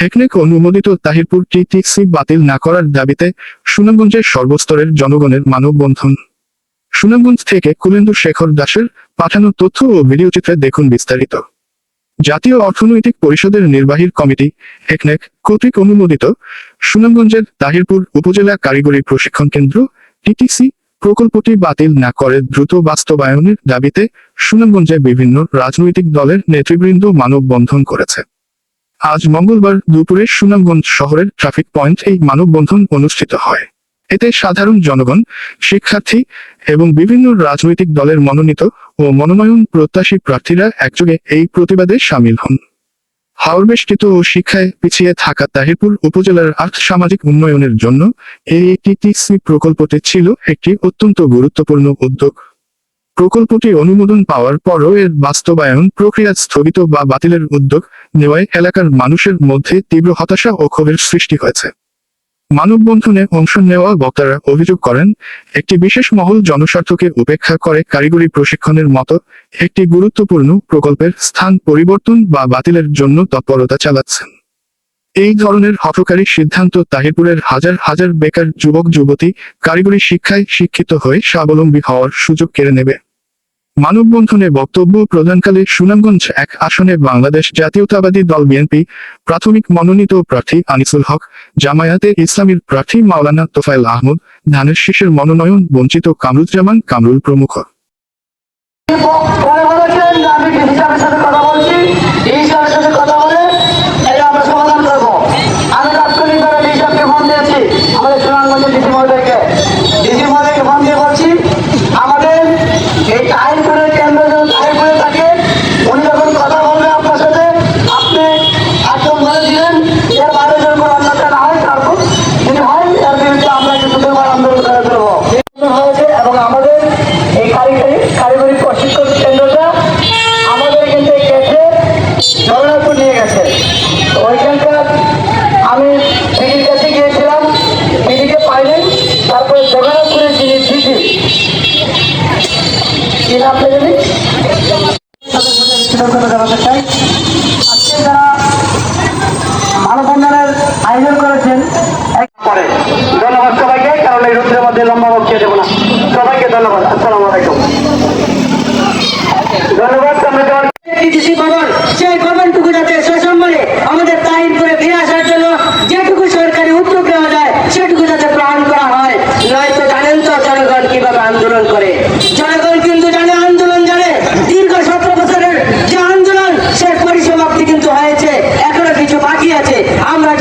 হেকনেক অনুমোদিত তাহিরপুর টিটিসি বাতিল না করার দাবিতে সুনামগঞ্জের সর্বস্তরের জনগণের মানববন্ধন। সুনামগঞ্জ থেকে কুলেন্দু শেখর দাসের পাঠানো তথ্য ও ভিডিওচিত্রে দেখুন বিস্তারিত। জাতীয় অর্থনৈতিক পরিষদের নির্বাহীর কমিটি, হেকনেক, কর্তৃক অনুমোদিত সুনামগঞ্জের তাহিরপুর উপজেলা কারিগরি প্রশিক্ষণ কেন্দ্র, টিটিসি প্রকল্পটি বাতিল না করে দ্রুত বাস্তবায়নের দাবিতে সুনামগঞ্জে বিভিন্ন রাজনৈতিক দলের নেতৃবৃন্দ মানববন্ধন করেছে। আজ মঙ্গলবার দুপুরে সুনামগঞ্জ শহরের ট্রাফিক পয়েন্ট এই মানববন্ধন অনুষ্ঠিত হয়। এতে সাধারণ জনগণ, শিক্ষার্থী এবং বিভিন্ন রাজনৈতিক দলের মনোনীত ও মনোনয়ন প্রত্যাশী প্রার্থীরা একযোগে এই প্রতিবাদে সামিল হন। হাওড়বেষ্টিত ও শিক্ষায় পিছিয়ে থাকা তাহিরপুর উপজেলার আর্থ সামাজিক উন্নয়নের জন্য এই টিটিসি প্রকল্পটি ছিল একটি অত্যন্ত গুরুত্বপূর্ণ উদ্যোগ। প্রকল্পটি অনুমোদন পাওয়ার পরও এর বাস্তবায়ন প্রক্রিয়া স্থগিত বা বাতিলের উদ্যোগ নেওয়ায় এলাকার মানুষের মধ্যে তীব্র হতাশা ও ক্ষোভের সৃষ্টি হয়েছে। মানববন্ধনে অংশ নেওয়া বক্তারা অভিযোগ করেন, একটি বিশেষ মহল জনস্বার্থকে উপেক্ষা করে কারিগরি প্রশিক্ষণের মতো একটি গুরুত্বপূর্ণ প্রকল্পের স্থান পরিবর্তন বা বাতিলের জন্য তৎপরতা চালাচ্ছেন। এই ধরনের হঠকারী সিদ্ধান্ত তাহিরপুরের হাজার হাজার বেকার যুবক যুবতী কারিগরি শিক্ষায় শিক্ষিত হয়ে স্বাবলম্বী হওয়ার সুযোগ কেড়ে নেবে। মানববন্ধনে বক্তব্য প্রদানকালে সুনামগঞ্জ এক আসনে বাংলাদেশ জাতীয়তাবাদী দল বিএনপি প্রাথমিক মনোনীত প্রার্থী আনিসুল হক, জামায়াতে ইসলামীর প্রার্থী মাওলানা তোফায়েল আহমদ, ধানের শীষের মনোনয়ন বঞ্চিত কামরুজ্জামান কামরুল প্রমুখ।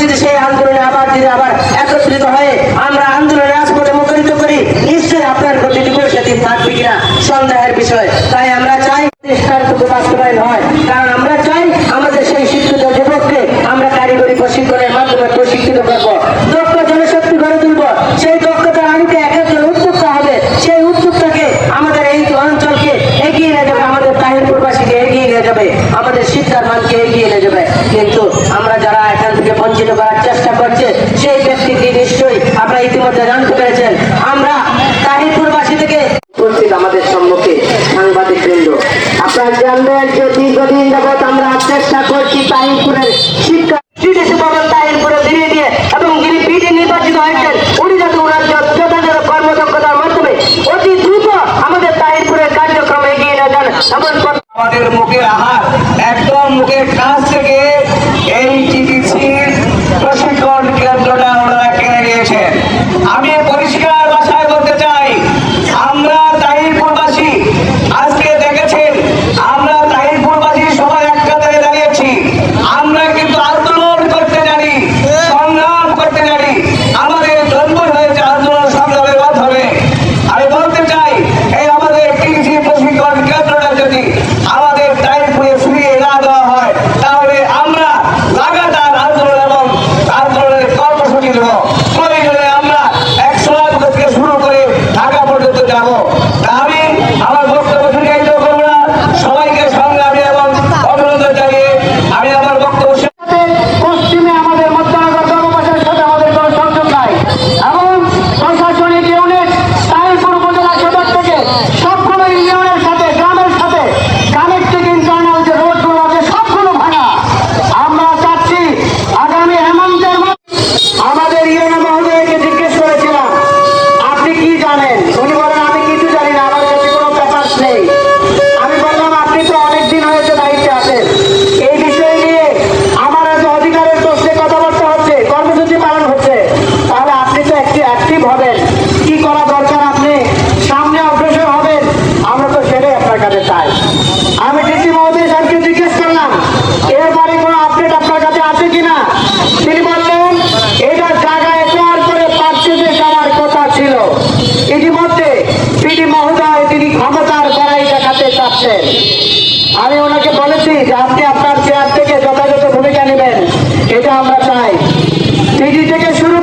যদি সেই আন্দোলনে আবার যদি আবার একত্রিত হয়ে আমরা আন্দোলনে রাজপথে মুখরিত করি, নিশ্চয়ই আপনার গতিটুকু সেদিন থাকবে কিনা সন্দেহের বিষয়। তাই আমরা চাই নিষ্ঠার বাস্তবায়ন হয়। কারণ আমরা চাই আমাদের সেই শিক্ষিত যুবককে আমরা কারিগরি প্রশিক্ষণের মাধ্যমে প্রশিক্ষিত করব দক্ষ জনশক্তি গড়ে তুলবো সেই দক্ষতার আলোকে এক একজন উদ্যোক্তা হবে সেই উদ্যোক্তাকে আমাদের এই অঞ্চলকে এগিয়ে নিয়ে যাবে আমাদের তাহিরপুরবাসীকে এগিয়ে নিয়ে যাবে আমাদের শিক্ষার মানকে এগিয়ে নিয়ে যাবে কিন্তু আমরা যারা এখান থেকে বঞ্চিত করার চেষ্টা করছে সেই ব্যক্তিটি নিশ্চয়ই আপনারা ইতিমধ্যে জানতে পেরেছেন। আমরা তাহিরপুরবাসী থেকে উপস্থিত আমাদের সম্মুখে সাংবাদিক বৃন্দ। আপনারা জানবেন যে দীর্ঘদিন যাবৎ আমরা চেষ্টা করছি তাহিরপুরের শিক্ষা কার্যক্রম এগিয়ে আমাদের মুখের আহার আমরা চাই। টিডি থেকে শুরু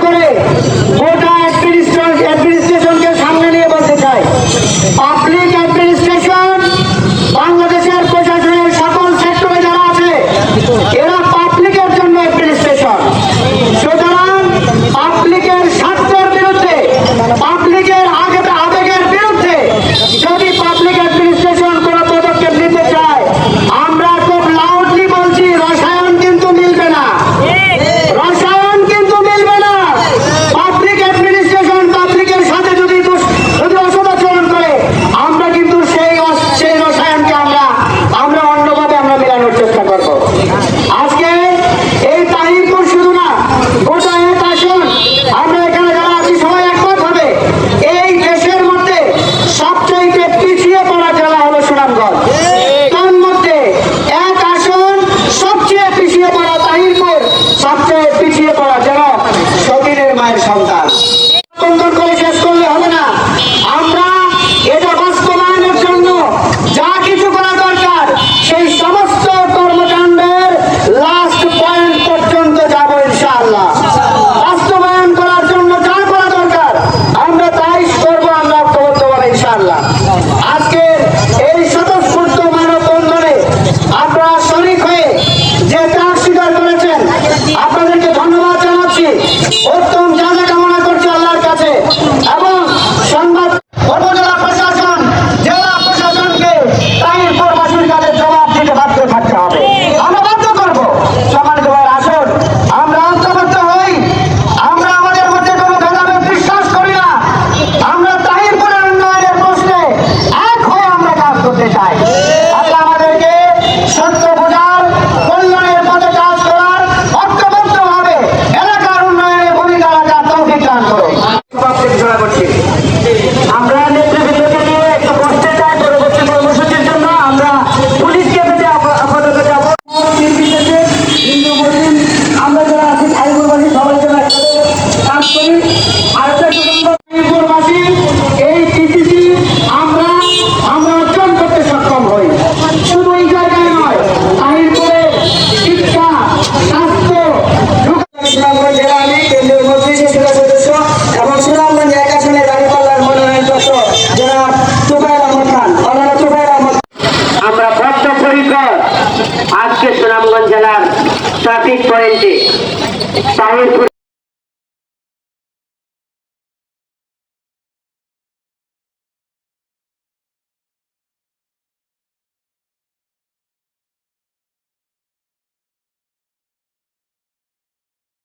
আজকে সুনামগঞ্জ